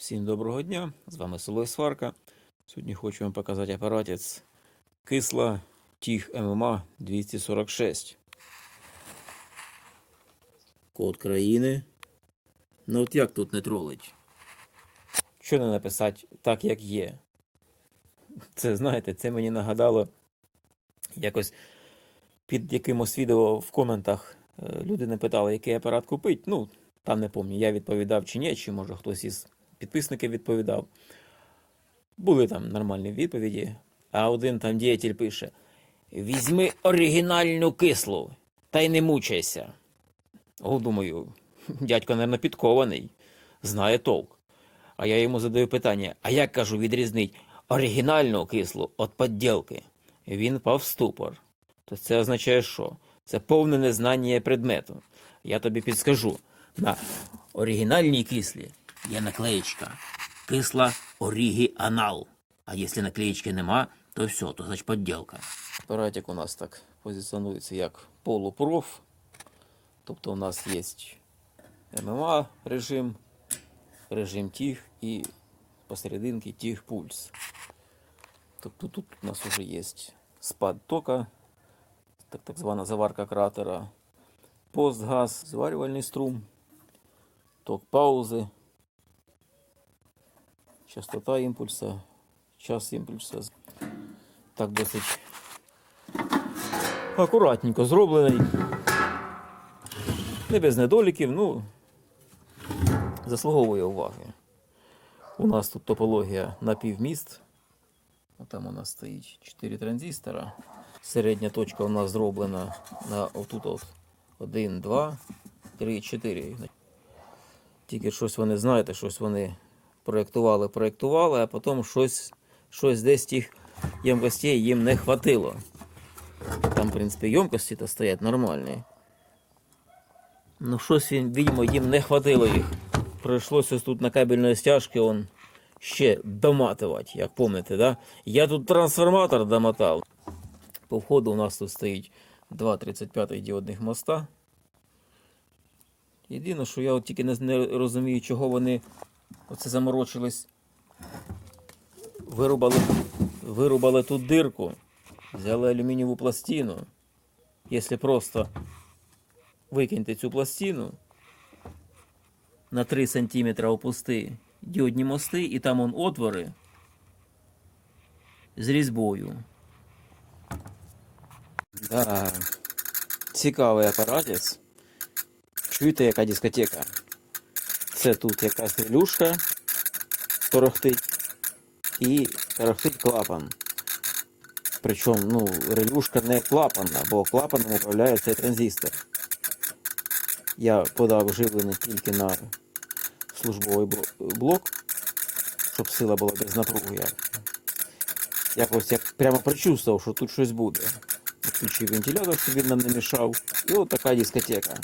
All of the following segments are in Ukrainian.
Всім доброго дня! З вами Солой Сварка. Сьогодні хочу вам показати апаратець кисла Тіг ММА 246. Код країни. Ну от як тут не тролить? Що не написати так, як є? Це, знаєте, це мені нагадало якось під якимось відео в коментах е, люди не питали, який апарат купити. Ну, там не пам'ятаю, я відповідав чи ні, чи може хтось із підписників відповідав. Були там нормальні відповіді. А один там діятель пише: Візьми оригінальну кислу, та й не мучайся. О, думаю, дядько, мабуть, підкований, знає толк. А я йому задаю питання: а як кажу, відрізнить оригінальну кислу від подділки? Він пав в ступор. То це означає що? Це повне незнання предмету. Я тобі підскажу. На оригінальній кислі є наклеєчка. Кисла оригіанал. А якщо наклеєчки нема, то все, то значить подділка. Апаратик у нас так позиціонується як полупроф. Тобто у нас є ММА режим, режим тіг і посерединки тіг пульс. Тобто тут у нас вже є спад тока, так, так звана заварка кратера, постгаз, зварювальний струм, ток паузи, частота імпульса, час імпульса. Так досить акуратненько зроблений. Не без недоліків, ну заслуговує уваги. У нас тут топологія на півміст. Там у нас стоїть 4 транзистора. Середня точка у нас зроблена на отут от 1, 2, 3, 4. Тільки щось вони, знаєте, щось вони проєктували, проєктували, а потім щось, щось десь тих ємкостей їм не хватило. Там, в принципі, ємкості то стоять нормальні. Ну, щось, він, видимо, їм не хватило їх. Прийшлося тут на кабельної стяжки он ще доматувати, як пам'ятаєте, да? Я тут трансформатор домотав. По входу у нас тут стоїть два 35 діодних моста. Єдине, що я от тільки не розумію, чого вони оце заморочились. Вирубали, вирубали тут дирку, взяли алюмінієву пластину. Якщо просто викиньте цю пластину на 3 см опусти діодні мости, і там он отвори з різьбою. Да. Цікавий апаратець. Чуєте, яка дискотека? Це тут якась релюшка торохтить і торохтить клапан. Причому, ну, релюшка не клапанна, бо клапаном управляє цей транзистор. Я подав живлення тільки на службовий блок, щоб сила була без напруги. Я якось як прямо прочувствував, що тут щось буде. Включив вентилятор, щоб він нам не мішав. І от така дискотека.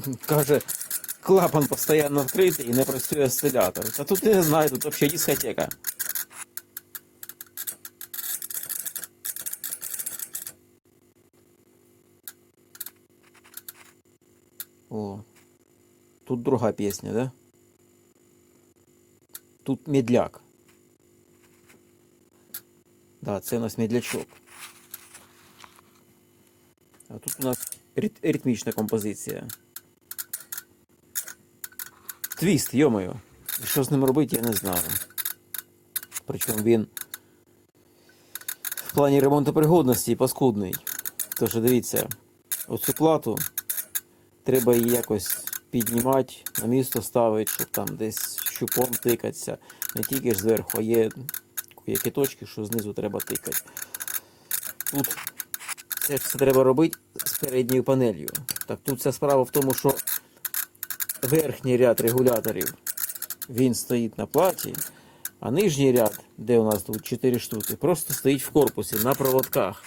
Каже, клапан постійно відкритий і не працює осцилятор. Та тут я не знаю, тут взагалі дискотека. О, тут друга песня, да? Тут медляк. Да, це у нас медлячок. А тут у нас рит- ритмічна композиція. Твіст, йомою. Що з ним робити, я не знаю. Причому він в плані ремонтопригодності паскудний. Тож дивіться, оцю плату треба її якось піднімати, на місто ставити, щоб там десь щупом тикатися. Не тільки ж зверху, а є які точки, що знизу треба тикати. Тут це все треба робити з передньою панелью. Так тут вся справа в тому, що верхній ряд регуляторів він стоїть на платі, а нижній ряд, де у нас тут 4 штуки, просто стоїть в корпусі на проводках.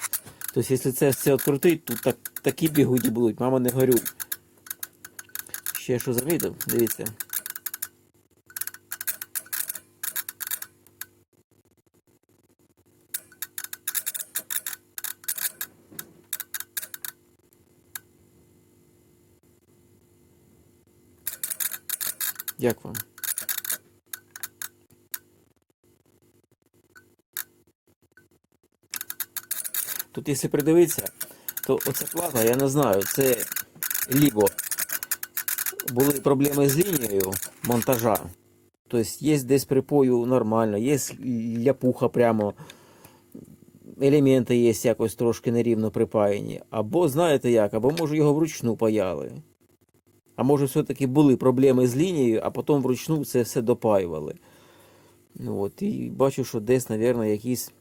Тобто, якщо це все відкрутить, тут так, такі бігуді будуть, мама не горюй. Ще що замітив, дивіться. Як вам? Тут, якщо придивитися, то оця плата, я не знаю, це лібо були проблеми з лінією монтажа. Тобто є десь припою нормально, є ляпуха прямо, елементи є якось трошки нерівно припаяні. Або, знаєте як, або може його вручну паяли. А може все-таки були проблеми з лінією, а потім вручну це все допаювали. Ну, от, і бачу, що десь, мабуть, якісь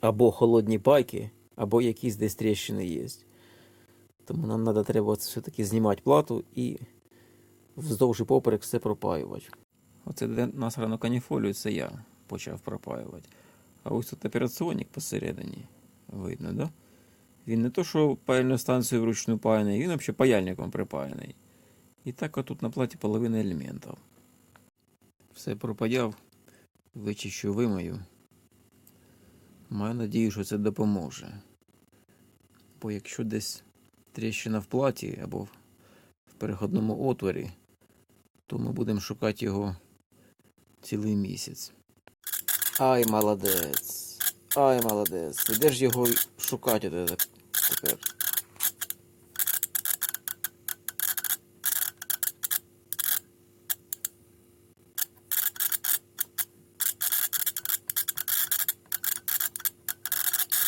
або холодні пайки, або якісь десь тріщини є. Тому нам треба треба все-таки знімати плату і вздовж і поперек все пропаювати. Оце де насрано каніфолію, це я почав пропаювати. А ось тут операціонник посередині. Видно, да? Він не то, що паяльну станцію вручну паяний, він взагалі паяльником припаяний. І так отут на платі половина елементів. Все пропаяв, вичищу, вимою. Маю надію, що це допоможе. Бо якщо десь тріщина в платі або в переходному отворі, то ми будемо шукати його цілий місяць. Ай, молодець. Ай, молодець. Де ж його шукати тепер?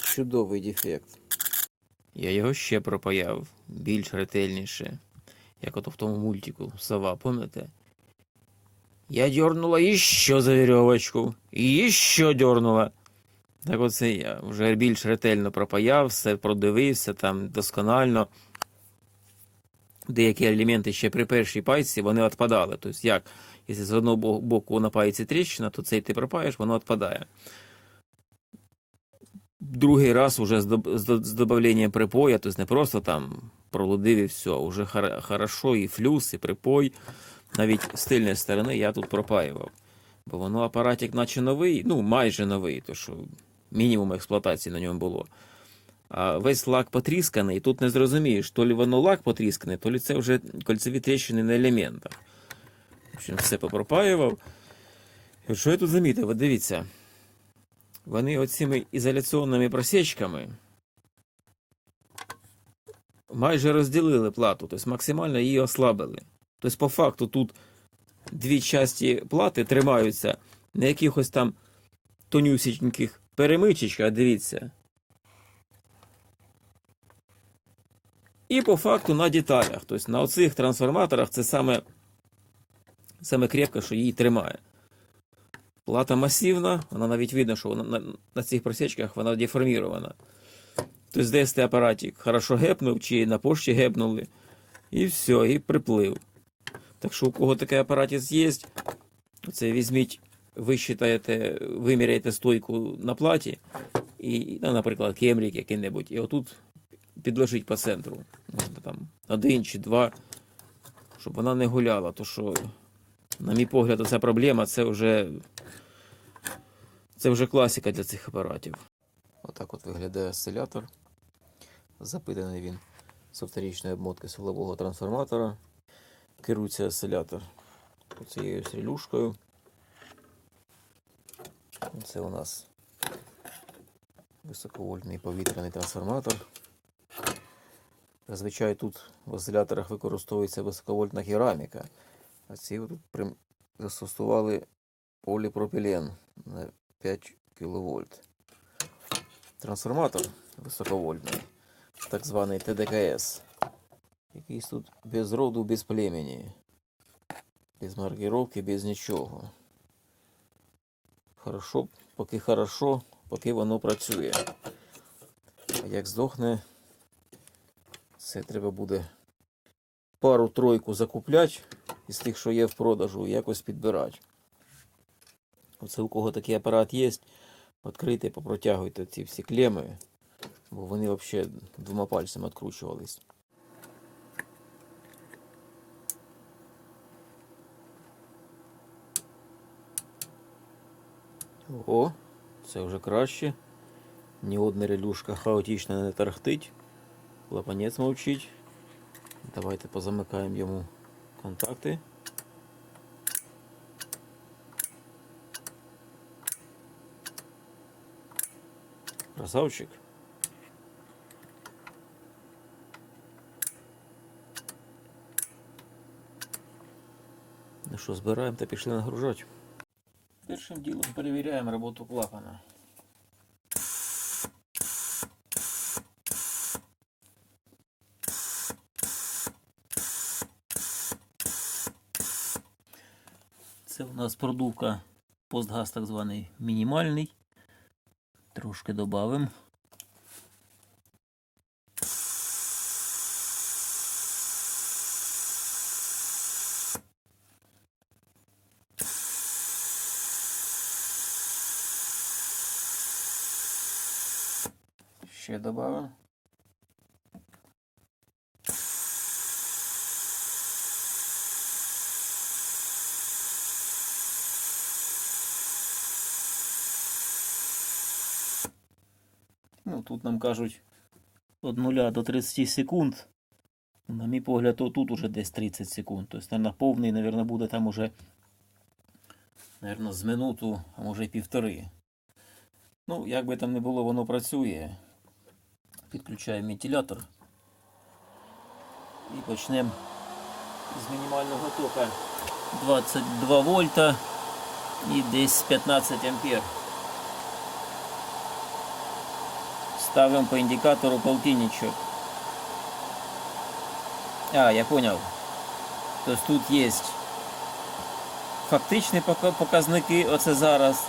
Чудовий дефект. Я його ще пропаяв більш ретельніше, як ото в тому мультику сова, пам'ятаєте? Я дернула еще за веревочку, і ще дернула. Так оце я вже більш ретельно пропаяв, все продивився там досконально. Деякі елементи ще при першій пайці вони відпадали. Тобто, як, якщо з одного боку на пайці тріщина, то цей ти пропаєш, воно відпадає. Другий раз уже з, добавленням припоя, тобто не просто там пролудив і все, уже хорошо і флюс, і припой. Навіть з тильної сторони я тут пропаював. Бо воно апаратик наче новий, ну майже новий, то що мінімум експлуатації на ньому було. А весь лак потрісканий, і тут не зрозумієш, то лі воно лак потрісканий, то лі це вже кольцеві тріщини на елементах. В общем, все попропаював. І що я тут замітив? От дивіться. Вони оцими ізоляційними просічками майже розділили плату, тобто максимально її ослабили. Тобто, по факту, тут дві часті плати тримаються на якихось там тонюсіньких перемичечках, дивіться. І по факту на деталях. Тобто на оцих трансформаторах це саме, саме крепко, що її тримає. Плата масивна, вона навіть видно, що вона на, на цих просічках вона деформірована. Тобто десь ти апаратик хорошо гепнув, чи на пошті гепнули, і все, і приплив. Так що у кого такий апаратець є, це візьміть, ви считаєте, виміряєте стойку на платі, і, ну, наприклад, кемрік який-небудь, і отут підложіть по центру. Можна там один чи два, щоб вона не гуляла. То що, на мій погляд, ця проблема це вже, це вже класика для цих апаратів. Отак от виглядає осцилятор. Запитаний він з авторічної обмотки силового трансформатора. Керується осцилятор цією стрілюшкою. Це у нас високовольтний повітряний трансформатор. Зазвичай тут в осциляторах використовується високовольтна кераміка, а ці тут застосували поліпропілен на 5 кВт. Трансформатор високовольтний, так званий ТДКС. Якийсь тут без роду, без племені. Без маркировки, без нічого. Хорошо, поки хорошо, поки воно працює. А як здохне, це треба буде пару-тройку закупляти із тих, що є в продажу, і якось підбирати. Оце у кого такий апарат є, відкрийте, попротягуйте ці всі клеми, бо вони взагалі двома пальцями відкручувались. О, це вже краще. Ні одна релюшка хаотично не тарахтить. Лапанець мовчить. Давайте позамикаємо йому контакти. Красавчик. Ну що, збираємо та пішли нагружати. Першим ділом перевіряємо роботу клапана. Це у нас продувка постгаз так званий мінімальний. Трошки додамо. Ще додамо. Ну, тут нам кажуть від 0 до 30 секунд. На мій погляд, то тут уже десь 30 секунд. Тобто, наверное, повний, наверное, буде там уже, наверное, з минуту, а може й півтори. Ну, як би там не було, воно працює. Підключаємо вентилятор. І почнемо з мінімального тока 22 вольта і десь 15 ампер. Ставим по индикатору полтинничок. А, я понял. То есть тут есть фактичні пока- показники, оце зараз.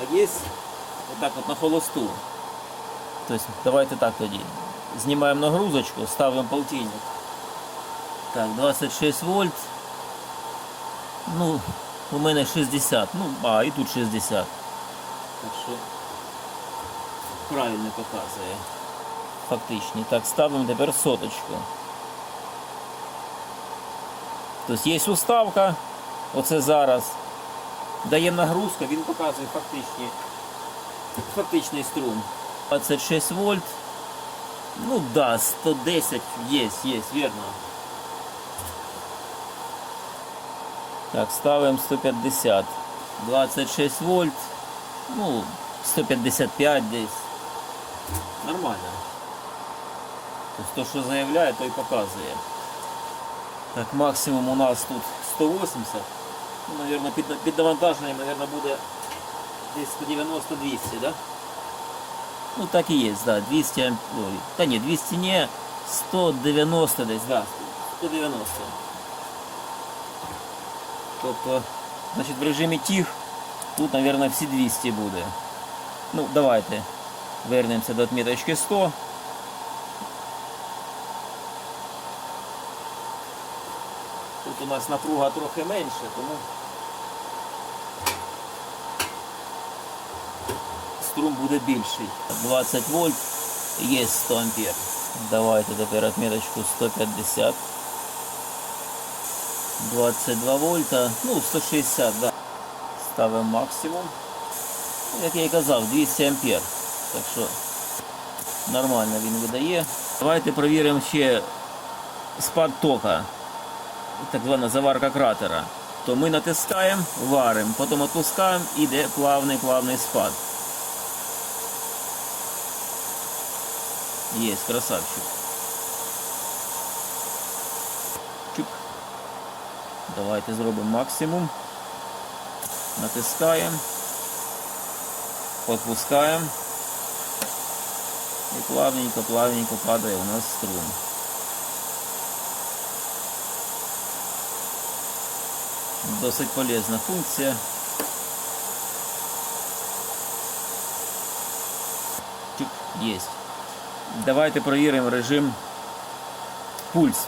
А є отак от на холосту. Тобто, давайте так тоді. Знімаємо нагрузочку, ставимо полтинник. Так, 26 вольт. Ну, у мене 60. Ну, а, і тут 60. Так що правильно показує. Фактичні. Так, ставимо тепер соточку. Тобто є уставка, оце зараз. Даємо нагрузку, він показує фактичні, фактичний струм. 26 вольт. Ну да, 110 є, є, вірно. Так, ставимо 150. 26 вольт. Ну, 155 десь. Нормально. Тобто то, що заявляє, то і показує. Так, максимум у нас тут 180. Ну, наверное, під, під навантаженням, наверное, буде десь 190-200, да? Ну так і є, да, 200 амп... Ой, та ні, 200 не, 190 десь, да, 190. Тобто, значить, в режимі тих тут, наверное, всі 200 буде. Ну, давайте вернемося до отметочки 100. Тут у нас напруга трохи менше, тому струм буде більший. 20 вольт є 100 ампер. Давайте тепер отметочку 150. 22 вольта, ну 160, да. Ставимо максимум. Як я і казав, 200 ампер. Так що нормально він видає. Давайте перевіримо ще спад тока, так звана заварка кратера. То ми натискаємо, варимо, потім відпускаємо, іде плавний плавний спад. Є, красавчик. Чук. Давайте зробимо максимум. Натискаємо. Отпускаємо. І плавненько, плавненько падає у нас струм. Досить полезна функція. Чик, Есть. Давайте проверим режим пульс.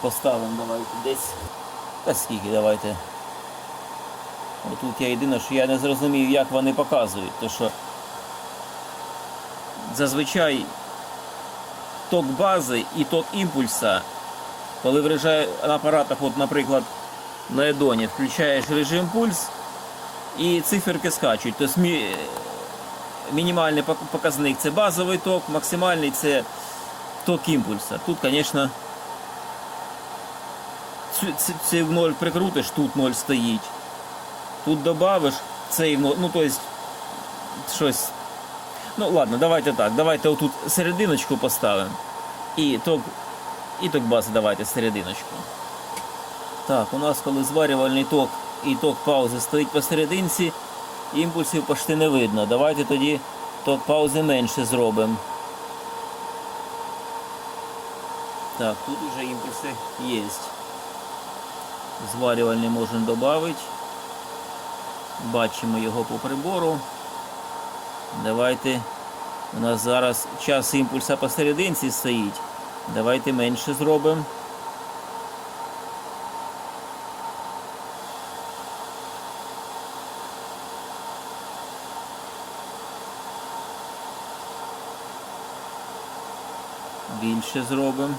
Поставимо давайте десь. Та скільки давайте. Отут я єдине, що я не зрозумів, як вони показують. То що зазвичай ток бази і ток імпульса, коли на апаратах, от, наприклад, на Едоні, включаєш режим пульс і циферки скачуть. Тобто мінімальний пок- показник це базовий ток, максимальний це ток імпульса. Тут, звісно, цей в ноль прикрутиш, тут ноль стоїть. Тут добавиш, цей, в ну, ну тобто, щось. Ну ладно, давайте так. Давайте отут серединочку поставимо. І ток, і ток бази давайте серединочку. Так, у нас коли зварювальний ток і ток паузи стоїть посерединці, імпульсів почти не видно. Давайте тоді ток паузи менше зробимо. Так, тут вже імпульси є. Зварювальний можемо додати. Бачимо його по прибору. Давайте. У нас зараз час імпульса посерединці стоїть. Давайте менше зробимо. Більше зробимо.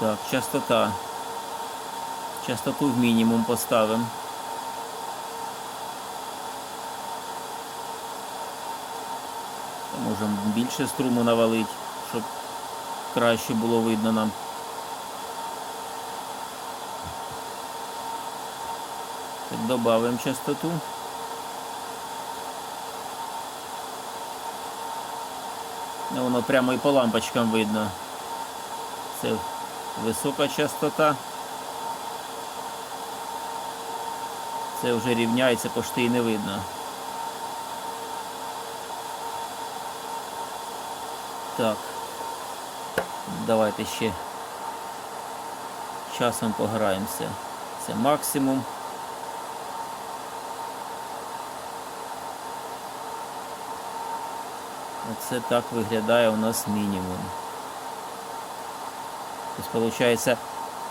Так, частота. Частоту в мінімум поставимо. Можемо більше струму навалити, щоб краще було видно нам. Додаємо частоту. Воно прямо і по лампочкам видно. Це висока частота. Це вже рівняється, почти і не видно. Так. Давайте ще часом пограємося. Це максимум. Оце так виглядає у нас мінімум. Тобто, виходить,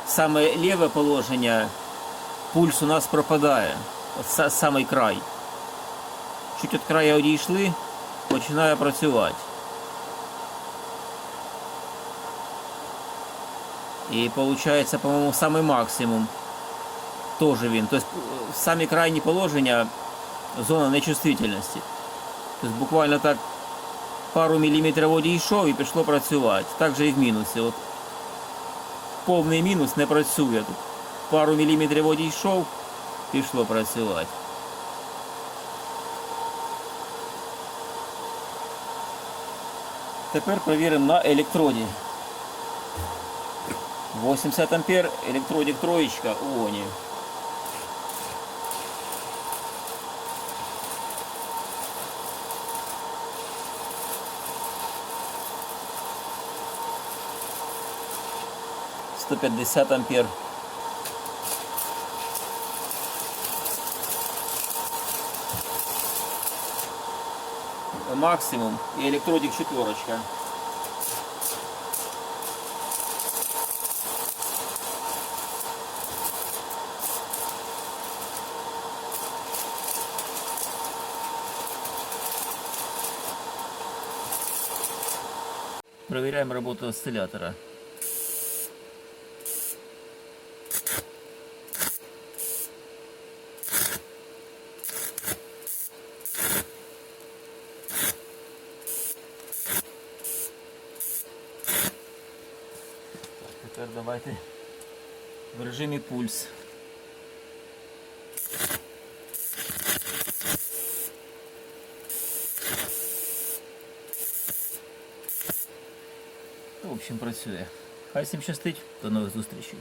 саме ліве положення пульс у нас пропадає. От са- самий край. Чуть від краю одійшли, починає працювати. І виходить, по-моєму, самий максимум. Тоже він. Тобто в самі крайні положення зона нечувствительності. Тобто буквально так пару міліметрів одійшов і пішло працювати. Так же і в мінусі. От повний мінус не працює. Тут пару міліметрів одійшов, пішло працювати. Тепер перевіримо на електроді. 80 ампер, електродик троечка у ОНі. Сто пятьдесят ампер. Максимум и электродик четверочка. Проверяем работу осциллятора. Пульс. В общем, працює. Хай всім щастить. До нових зустрічей.